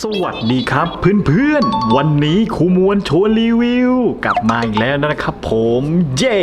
สวัสดีครับเพื่อนๆ วันนี้ครูมวลชวนรีวิว กลับมาอีกแล้วนะครับผมเย่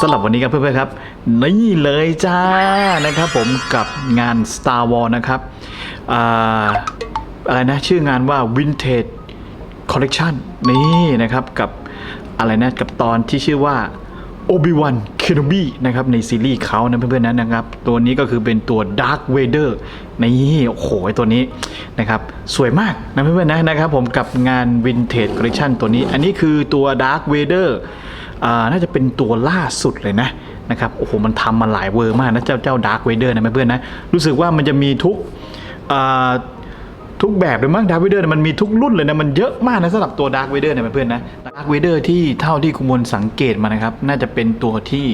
สำหรับวันนี้ครับเพื่อนๆครับนี่เลยจ้านะครับผมกับงาน Star Wars นะครับออะไรนะชื่องานว่า Vintage Collection นี่นะครับกับอะไรนะกับตอนที่ชื่อว่า โอบิวันเคโนบีนะครับในซีรีส์เขานะเพื่อนๆนั้นนะครับ ตัวนี้ก็คือเป็นตัว Dark Vader นี่โอ้โหตัวนี้นะครับสวยมากนะเพื่อนๆนะนะครับผมกับงาน Vintage Collection ตัวนี้ อันนี้คือตัว Dark Vader อ่าน่าจะเป็นตัวล่าสุดเลยนะนะครับโอ้โหมันทำมาหลายเวอร์มากนะเจ้าเจ้า Dark Vader นะเพื่อนๆนะรู้สึกว่ามันจะมีทุกอ่า ทุกแบบเลยมั้งดาร์คเวเดอร์มันมีทุกรุ่นเลยนะ มันเยอะมากนะสำหรับตัวดาร์คเวเดอร์เนี่ยเพื่อนๆนะดาร์คเวเดอร์ที่เท่าที่คุณมวลสังเกตมานะครับ น่าจะเป็นตัวที่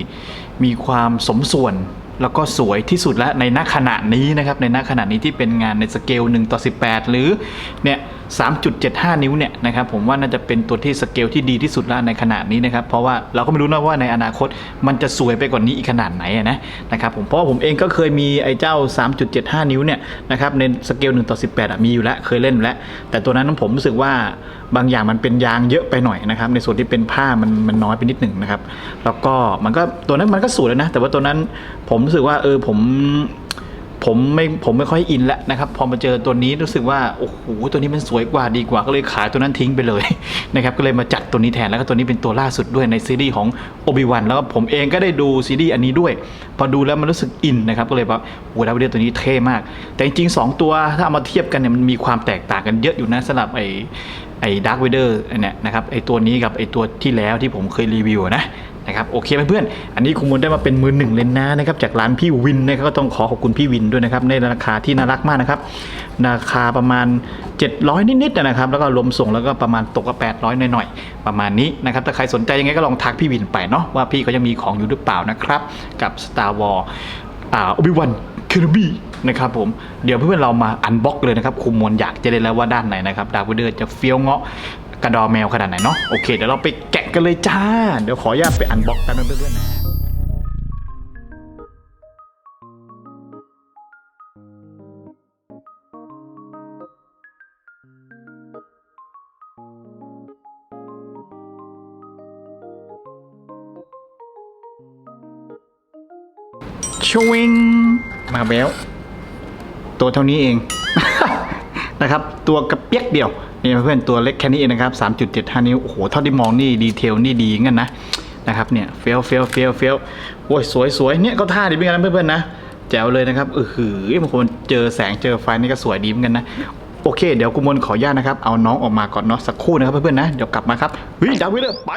มีความสมส่วน แล้วก็สวยที่สุดแล้วในณขณะนี้นะครับในณขณะนี้ที่เป็นงานในสเกล1ต่อ18 หรือเนี่ย3.75 นิ้วเนี่ยนะครับผมว่าน่าจะเป็นตัวที่สเกลที่ดีที่สุดแล้วในขณะนี้นะครับเพราะว่าเราก็ไม่รู้นะว่าในอนาคตมันจะสวยไปกว่านนี้อีกขนาดไหนนะนะครับผมเพราะผมเองก็เคยมีไอ้เจ้า 3.75 นิ้วเนี่ยนะครับในสเกล1ต่อ18อะมีอยู่แล้วเคยเล่นแล้ว แต่ตัวนั้นผมรู้สึกว่าบางอย่างมันเป็นยางเยอะไปหน่อยนะครับ ในส่วนที่เป็นผ้ามันมันน้อยไปนิดหนึ่งนะครับ แล้วก็มันก็ตัวนั้นมันก็สวยแล้วนะ แต่ว่าตัวนั้นผมรู้สึกว่าเออผมผมไม่ผมไม่ค่อยอินแล้วนะครับ พอมาเจอตัวนี้รู้สึกว่าโอ้โหตัวนี้มันสวยกว่าดีกว่าก็เลยขายตัวนั้นทิ้งไปเลยนะครับก็เลยมาจัดตัวนี้แทนแล้วก็ตัวนี้เป็นตัวล่าสุดด้วยในซีรีส์ของโอบิวันแล้วก็ผมเองก็ได้ดูซีรีส์อันนี้ด้วย พอดูแล้วมันรู้สึกอินนะครับก็เลยแบบโอ้ดาวเดียตัวนี้เท่มาก แต่จริงๆสองตัวถ้าเอามาเทียบกันเนี่ยมันมีความแตกต่างกันเยอะอยู่นะสำหรับไอ ไอ้ดาร์ v เวเดอร์เนี่ยนะครับไอ้ตัวนี้กับไอ้ตัวที่แล้วที่ผมเคยรีวิวนะนะครับโอเคเพื่อนๆอันนี้คุณมวลได้มาเป็นมือหนึ่งเลยนะนะครับจากร้านพี่วินนะครับก็ต้องขอขอบคุณพี่วินด้วยนะครับในราคาที่น่ารักมากนะครับราคาประมาณ 700 นิดๆนะครับแล้วก็รวมส่งแล้วก็ประมาณตกก็800หน่อยๆประมาณนี้นะครับถ้าใครสนใจยังไงก็ลองทักพี่วินไปเนาะว่าพี่เขายังมีของอยู่หรือเปล่านะครับกับ Star Wars อ่า Obi-Wan Kenobi นะครับผมเดี๋ยวเพื่อนๆเรามาอันบ็อกเลยนะครับคุณมวลอยากจะได้แล้วว่าด้านไหนนะครับดาวเดอร์จะเฟี้ยวเงาะกระดอแมวขนาดไหนเนาะโอเคเดี๋ยวเราไปแกะกันเลยจ้า เดี๋ยวขออนุญาตไปอันบ็อกกันเพื่อนๆนะชวิงมาแบว ตัวเท่านี้เอง นะครับ ตัวกระเปียกเดียวนี่เพื่อนตัวเล็กแค่นี้เองนะครับ 3.75 นิ้ว โอ้โห เท่าที่มองนี่ดีเทลนี่ดีงั้นนะ นะครับเนี่ยเฟี้ยวเฟี้ยวเฟี้ยวเฟี้ยวโอ้ยสวยสวยเนี่ยก็ท่าดีเหมือนกันเพื่อนๆนะแจ๋วเลยนะครับเออหือบางคนเจอแสงเจอไฟนี่ก็สวยดีเหมือนกันนะโอเค เดี๋ยวกุมลขออนุญาตนะครับ เอาน้องออกมาก่อนเนาะสักครู่นะครับเพื่อนๆนะ เดี๋ยวกลับมาครับเฮ้ยดาววิลเลอร์ไป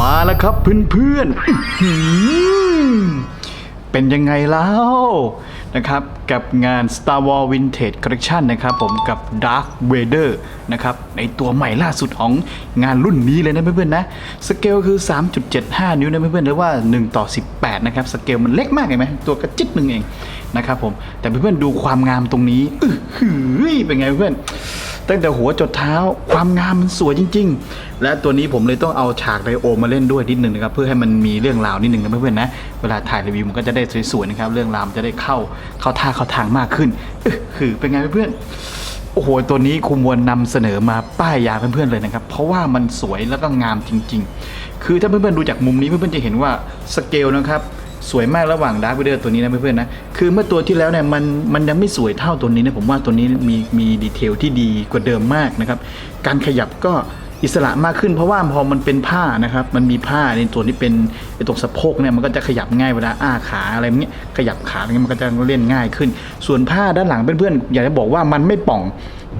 มาแล้วครับเพื่อนๆอื้อหือเป็นยังไงแล้วนะครับ กับงาน Star Wars Vintage Collection นะครับผมกับ Dark Vader นะครับในตัวใหม่ล่าสุดของงานรุ่นนี้เลยนะเพื่อนๆนะ สเกลคือ 3.75 นิ้วนะเพื่อนๆหรือว่า 1 ต่อ 18 นะครับ สเกลมันเล็กมากเห็นไหมตัวกระจิตหนึ่งเองนะครับผมแต่เพื่อนๆดูความงามตรงนี้อื้อหือเป็นไงเพื่อน ตั้งแต่หัวจดเท้าความงามมันสวยจริง ๆ และตัวนี้ผมเลยต้องเอาฉากไดโอมาเล่นด้วยนิดหนึ่งนะครับเพื่อให้มันมีเรื่องราวนิดหนึ่งนะเพื่อนๆนะเวลาถ่ายรีวิวมันก็จะได้สวยๆนะครับเรื่องราวมันจะได้เข้าเข้าท่าเข้าทางมากขึ้นคือเป็นไงเพื่อนๆโอ้โหตัวนี้คุมวลนำเสนอมาป้ายยาเพื่อนๆเลยนะครับ เพราะว่ามันสวยแล้วก็งามจริง ๆ คือถ้าเพื่อนๆดูจากมุมนี้เพื่อนๆจะเห็นว่าสเกลนะครับ สวยมากระหว่างดาร์ v เดอร์ตัวนี้นะเพื่อนๆนะ คือเมื่อตัวที่แล้วเนี่ยมันมันยังไม่สวยเท่าตัวนี้นะผมว่าตัวนี้มีมีดีเทลที่ดีกว่าเดิมมากนะครับ การขยับก็อิสระมากขึ้นเพราะว่าพอมันเป็นผ้านะครับ มันมีผ้าในตัวที่เป็นไอตรงสะโพกเนี่ยมันก็จะขยับง่ายเวลาอ้าขาอะไรเงี้ยขยับขาอะไรเงี้ยมันก็จะเล่นง่ายขึ้น ส่วนผ้าด้านหลังเพื่อนๆอยากจะบอกว่ามันไม่ป่อง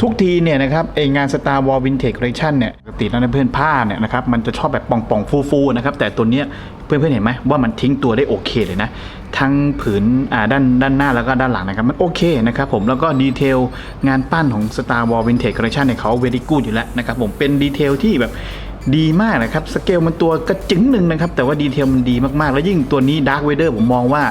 ทุกทีเนี่ยนะครับไองาน Star Wars Vintage Collection เนี่ย ติแล้วนะเพื่อนผ้าเนี่ยนะครับมันจะชอบแบบป่องๆฟูๆนะครับแต่ตัวเนี้ยเพื่อนๆเห็นไหมว่ามันทิ้งตัวได้โอเคเลยนะทั้งผืนอ่าด้านด้านหน้าแล้วก็ด้านหลังนะครับ มันโอเคนะครับผมแล้วก็ดีเทลงานปั้นของ Star Wars Vintage Collection เนี่ยเขาเวดีกูดอยู่แล้วนะครับผมเป็นดีเทลที่แบบดีมากนะครับสเกลมันตัวกระจึงหนึ่งนะครับแต่ว่าดีเทลมันดีมากๆ แล้วยิ่งตัวนี้ Dark Vader ผมมองว่า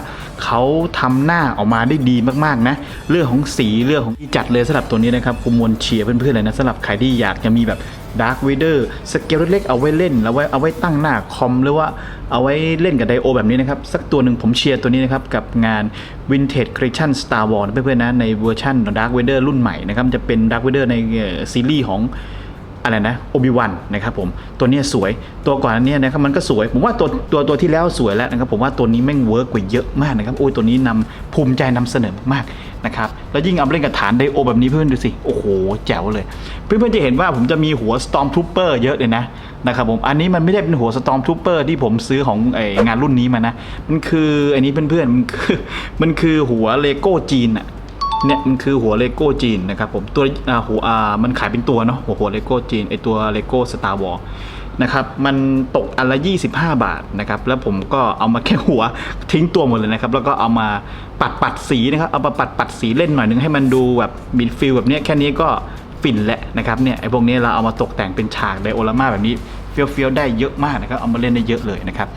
เขาทำหน้าออกมาได้ดีมากๆนะ เรื่องของสีเรื่องของที่จัดเลยสำหรับตัวนี้นะครับคุมวลเชียร์เพื่อนๆเลยนะสำหรับใครที่อยากจะมีแบบดาร์ v วเดอร์สเกลเล็กๆเอาไว้เล่นเอาไว้เอาไว้ตั้งหน้าคอมหรือว่าเอาไว้เล่นกับไดโอแบบนี้นะครับ สักตัวหนึ่งผมเชียร์ตัวนี้นะครับ กับงาน Vintage Collection Star Wars เพื่อนๆนะในเวอร์ชัน Dark Vader รุ่นใหม่นะครับ จะเป็น Dark Vader ในเอ่อซีรีส์ของ อะไรนะโอบิวันนะครับผมตัวนี้สวยตัวก่อนอันนี้นะครับมันก็สวย ผมว่าตัวตัวตัวที่แล้วสวยแล้วนะครับผมว่าตัวนี้แม่งเวิร์กกว่าเยอะมากนะครับโอ้ยตัวนี้นำภูมิใจนำเสนอมากๆนะครับแล้วยิ่งเอาไปเล่นกับฐานไดโอแบบนี้เพื่อนดูสิโอ้โหแจ๋วเลย เพื่อนๆจะเห็นว่าผมจะมีหัว Storm Trooper เยอะเลยนะนะครับผมอันนี้มันไม่ได้เป็นหัว Storm Trooper ที่ผมซื้อของไองานรุ่นนี้มานะมันคืออันนี้เพื่อนๆมันคือมันคือหัวเลโก้จีนอะ เนี่ยมันคือหัวเลโก้จีนนะครับผมตัวหัวมันขายเป็นตัวเนาะหัวหัวเลโก้จีนไอตัวเลโก้สตาร์วอลนะครับมันตกอันละ 25 บาทนะครับแล้วผมก็เอามาแค่หัวทิ้งตัวหมดเลยนะครับแล้วก็เอามาปัดปัดสีนะครับเอามาปัดปัดสีเล่นหน่อยนึงให้มันดูแบบมีฟิลแบบเนี้ยแค่นี้ก็ฟินแหล้วนะครับเนี่ยไอพวกนี้เราเอามาตกแต่งเป็นฉากไดโอรามาแบบนี้เฟี้ยวๆได้เยอะมากนะครับเอามาเล่นได้เยอะเลยนะครับ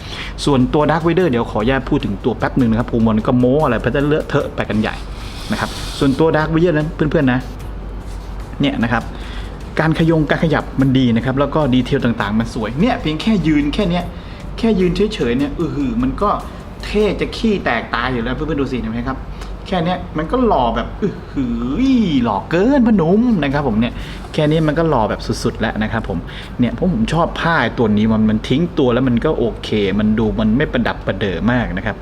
ส่วนตัวดาร์ v วเดอร์เดี๋ยวขออนุญาตพูดถึงตัวแป๊บหนึ่งนะครับภูมิมันก็โม้อะไรเพราะจะเลอะเทอะไปกันใหญ่ นะครับ ส่วนตัวดาร์ v วเยอร์นั้นเพื่อนๆนะเนี่ยนะครับการขยงการขยับมันดีนะครับ แล้วก็ดีเทลต่างๆ มันสวยเนี่ยเพียงแค่ยืนแค่เนี้ยแค่ยืนเฉยๆเนี่ยเออหือมันก็เท่จะขี้แตกตายอยู่แล้วเพื่อนๆดูสิเห็นไหมครับ แค่นี้มันก็หล่อแบบเออหือหล่อเกินพอหนุ่มนะครับผมเนี่ยแค่นี้มันก็หล่อแบบสุดๆแล้วนะครับผมเนี่ยเพราะผมชอบผ้าตัวนี้มันมันทิ้งตัวแล้วมันก็โอเค มันดูมันไม่ประดับประเดอมากนะครับ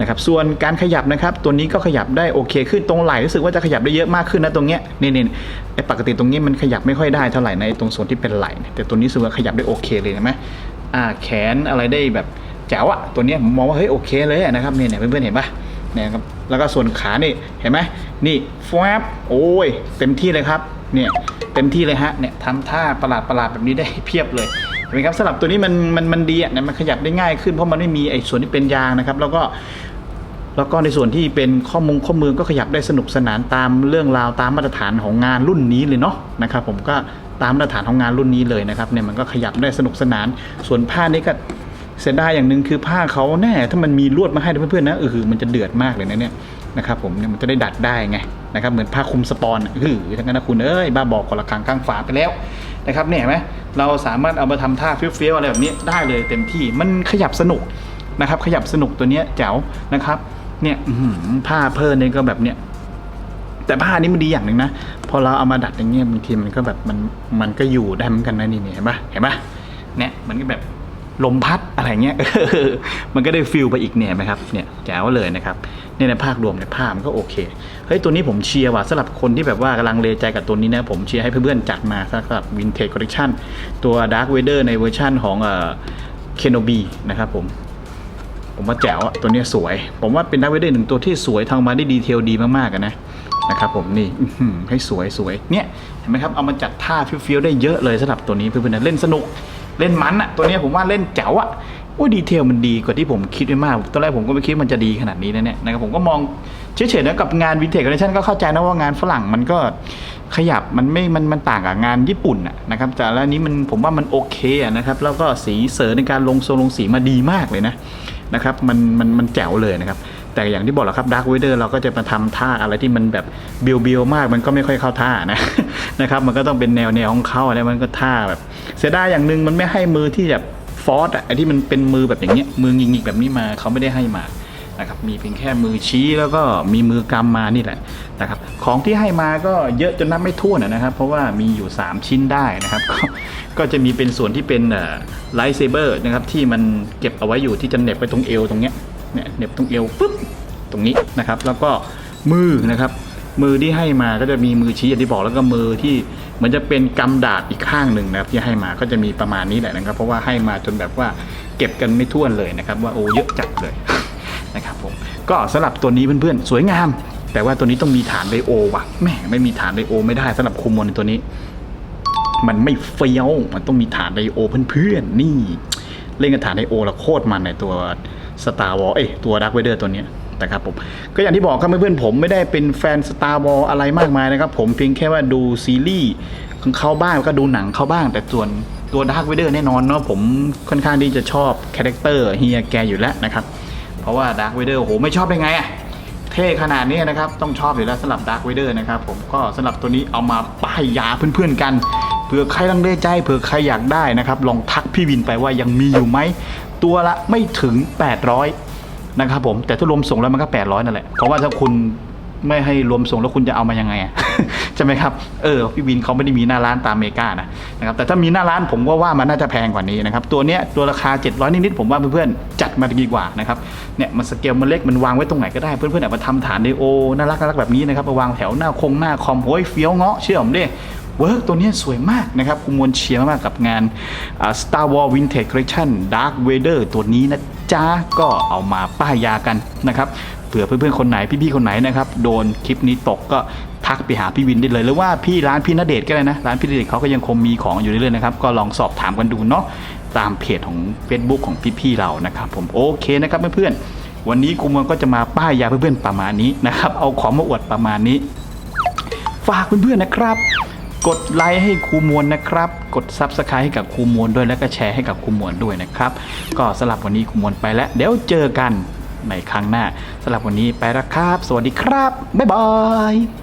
นะครับส่วนการขยับนะครับ ตัวนี้ก็ขยับได้โอเคขึ้นตรงไหล่รู้สึกว่าจะขยับได้เยอะมากขึ้นนะตรงเนี้ยนี่นี่ไอ้ปกติตรงนี้มันขยับไม่ค่อยได้เท่าไหร่ในตรงส่วนที่เป็นไหล่แต่ตัวนี้รู้สึกว่าขยับได้โอเคเลยเห็นไหมอ่าแขนอะไรได้แบบแจ๋วอะตัวเนี้ยผมมองว่าเฮ้ยโอเคเลยนะครับเนี่ยเนี่ยเพื่อนๆเห็นปะเนี่ยครับ แล้วก็ส่วนขานี่เห็นไหมนี่ฟบโอ้ยเต็มที่เลยครับเนี่ยเต็มที่เลยฮะเนี่ยทำท่าประหลาดประหลาดแบบนี้ได้เพียบเลยเห็นไหมครับสำหรับตัวนี้มันมันมันดีอะเนี่ยมันขยับได้ง่ายขึ้นเพราะมันไม่มีไอ้ส่วนที่เป็นยางนะครับ แล้วก็แล้วก็ในส่วนที่เป็นข้อมูลข้อมือก็ขยับได้สนุกสนานตามเรื่องราวตามมาตรฐานของงานรุ่นนี้เลยเนาะนะครับผมก็ตามมาตรฐานของงานรุ่นนี้เลยนะครับเนี่ยมันก็ขยับได้สนุกสนาน ส่วนผ้านี่ก็ เสียดายอย่างหนึ่งคือผ้าเขาแน่ถ้ามันมีลวดมาให้เพื่อนๆนะเออมันจะเดือดมากเลยนะเนี่ยนะครับผมเนี่ยมันจะได้ดัดได้ไงนะครับเหมือนผ้าคลุมสปอนเออทั้งนั้นนะคุณเอ้ยบ้าบอกคนละครั้งข้างฝาไปแล้วนะครับเนี่ยเห็นไหมเราสามารถเอามาทำท่าเฟี้ยวๆอะไรแบบนี้ได้เลยเต็มที่มันขยับสนุกนะครับ ขยับสนุกตัวเนี้ยแจ๋วนะครับ เนี่ยผ้าเพิ่นเนี่ยก็แบบเนี้ยแต่ผ้านี้มันดีอย่างหนึ่งนะพอเราเอามาดัดอย่างเงี้ยบางทีมันก็แบบมันมันก็อยู่ได้เหมือนกันนะนี่เนี่ยเห็นปะเห็นปะเนี่ยมันก็แบบ ลมพัดอะไรเงี้ยมันก็ได้ฟิลไปอีกเนี่ยไหมครับเนี่ยแจ๋วเลยนะครับเนี่ยในภาครวมในยภาพมันก็โอเคเฮ้ยตัวนี้ผมเชียร์ว่ะสำหรับคนที่แบบว่ากำลังเลใจกับตัวนี้นะผมเชียร์ให้เพื่อนๆจัดมาสำหรับ Vintage Collection ตัว Dark Vader ในเวอร์ชั่นของเอ่อ Kenobi นะครับผมผมว่าแจ๋วอะตัวนี้สวย ผมว่าเป็นดักเวเดอร์หนึ่งตัวที่สวยทางมาได้ดีเทลดีมากๆอะนะนะครับผมนี่ให้สวยสวยเนี่ยเห็นไหมครับเอามาจัดท่าฟี้ยวๆได้เยอะเลยสำหรับตัวนี้เพื่อนๆเล่นสนุก เล่นมันอะตัวเนี้ยผมว่าเล่นแจ๋วอะโอ้ยดีเทลมันดีกว่าที่ผมคิดไว้มากตอนแรกผมก็ไม่คิดมันจะดีขนาดนี้นะเนี่ยนะครับผมก็มองเฉยๆนะกับงานวินเทจคอลเลคชันก็เข้าใจนะว่างานฝรั่งมันก็ขยับมันไม่มันมันต่างกับงานญี่ปุ่นอะนะครับแต่แล้วนี้มันผมว่ามันโอเคอะนะครับแล้วก็สีเสริในการลงโซนลงสีมาดีมากเลยนะนะครับมันมันมันแจ๋วเลยนะครับ แต่อย่างที่บอกแหละครับดาร์ v วเดอร์เราก็จะมาทำท่าอะไรที่มันแบบเบียวเบียวมากมันก็ไม่ค่อยเข้าท่านะนะครับมันก็ต้องเป็นแนวแนวของเขาอะไรมันก็ท่าแบบ เสียดายอย่างหนึ่งมันไม่ให้มือที่แบบฟอสอะไอที่มันเป็นมือแบบอย่างเงี้ยมือหงิกๆแบบนี้มาเขาไม่ได้ให้มานะครับมีเพียงแค่มือชี้แล้วก็มีมือกำมานี่แหละนะครับของที่ให้มาก็เยอะจนนับไม่ถ้วนะนะครับ เพราะว่ามีอยู่ 3 ชิ้นได้นะครับก็ก็จะมีเป็นส่วนที่เป็นไลท์เซเบอร์นะครับที่มันเก็บเอาไว้อยู่ที่จะเหน็บไปตรงเอวตรงเนี้ย เนี่ยเน็บตรงเอวปึ๊บตรงนี้นะครับ แล้วก็มือนะครับ มือที่ให้มาก็จะมีมือชี้อย่างที่บอกแล้วก็มือที่เหมือนจะเป็นกำดาบอีกข้างหนึ่งนะครับ ที่ให้มาก็จะมีประมาณนี้แหละนะครับ เพราะว่าให้มาจนแบบว่าเก็บกันไม่ทั่วนเลยนะครับ ว่าโอ้เยอะจัดเลยนะครับผมก็สำหรับตัวนี้เพื่อนๆสวยงาม แต่ว่าตัวนี้ต้องมีฐานไดโอว่ะแหมไม่มีฐานไดโอไม่ได้สำหรับคุมมอนในตัวนี้ มันไม่เฟี้ยวมันต้องมีฐานไดโอเพื่อนๆนี่ เล่นกับฐานไดโอล้วโคตรมันในตัว สตาร์วอลเอ้ยตัวดักเวเดอร์ตัวเนี้ยนะครับผมก็อย่างที่บอกครับเพื่อนๆผมไม่ได้เป็นแฟนสตาร์วอลอะไรมากมายนะครับ ผมเพียงแค่ว่าดูซีรีส์ของเขาบ้างแล้วก็ดูหนังเขาบ้าง แต่ส่วนตัวดักเวเดอร์แน่นอนเนาะผมค่อนข้างที่จะชอบคาแรคเตอร์เฮียแกอยู่แล้วนะครับ เพราะว่าดาร์คเวเดอร์โหไม่ชอบได้ไงอะเท่ขนาดนี้นะครับ ต้องชอบอยู่แล้วสำหรับดาร์คเวเดอร์นะครับผมก็สำหรับตัวนี้เอามาป้ายยาเพื่อนๆกันเผื่อใครลังเลใจเผื่อใครอยากได้นะครับ ลองทักพี่วินไปว่ายังมีอยู่ไหม ตัวละไม่ถึง 800 นะครับผม แต่ถ้ารวมส่งแล้วมันก็ 800 นั่นแหละ เพราะว่าถ้าคุณไม่ให้รวมส่งแล้วคุณจะเอามายังไง ใช่ไหมครับ เออ พี่วินเขาไม่ได้มีหน้าร้านตามอเมริกานะนะครับ แต่ถ้ามีหน้าร้านผมก็ว่ามันน่าจะแพงกว่านี้นะครับ ตัวเนี้ยตัวราคา 700 นิดๆผมว่าเพื่อนๆจัดมาดีกว่านะครับ เนี่ยมันสเกลมันเล็กมันวางไว้ตรงไหนก็ได้เพื่อนๆเอามาทำฐานเดโอน่ารักน่ารักแบบนี้นะครับมาวางแถวหน้าคงหน้าคอมโอ้ยเฟี้ยวเงาะเชื่อผมดิ เวิร์กตัวนี้สวยมากนะครับคุณมวลเชียร์มากๆกับงาน Star Wars Vintage Collection Dark Vader ตัวนี้นะจ๊ะ ก็เอามาป้ายยากันนะครับเผื่อเพื่อนๆ คนไหนพี่ๆ คนไหนนะครับ โดนคลิปนี้ตกก็ทักไปหาพี่วินได้เลยหรือว่าพี่ร้านพี่ณเดชก็ได้นะ ร้านพี่ณเดชเขาก็ยังคงมีของอยู่เรื่อยๆนะครับ ก็ลองสอบถามกันดูเนาะตามเพจของ Facebook ของพี่ๆ เรานะครับ ผมโอเคนะครับเพื่อนๆวันนี้คุมวลก็จะมาป้ายยาเพื่อนๆประมาณนี้นะครับเอาของมาอวดประมาณนี้ ฝากเพื่อนๆนะครับ กดไลค์ให้ครูมวลนะครับ กดซับสไครต์ให้กับครูมวลด้วยแล้วก็แชร์ให้กับครูมวลด้วยนะครับ ก็สำหรับวันนี้ครูมวลไปแล้ว เดี๋ยวเจอกันในครั้งหน้าสำหรับวันนี้ไปแล้วครับ สวัสดีครับ บ๊ายบาย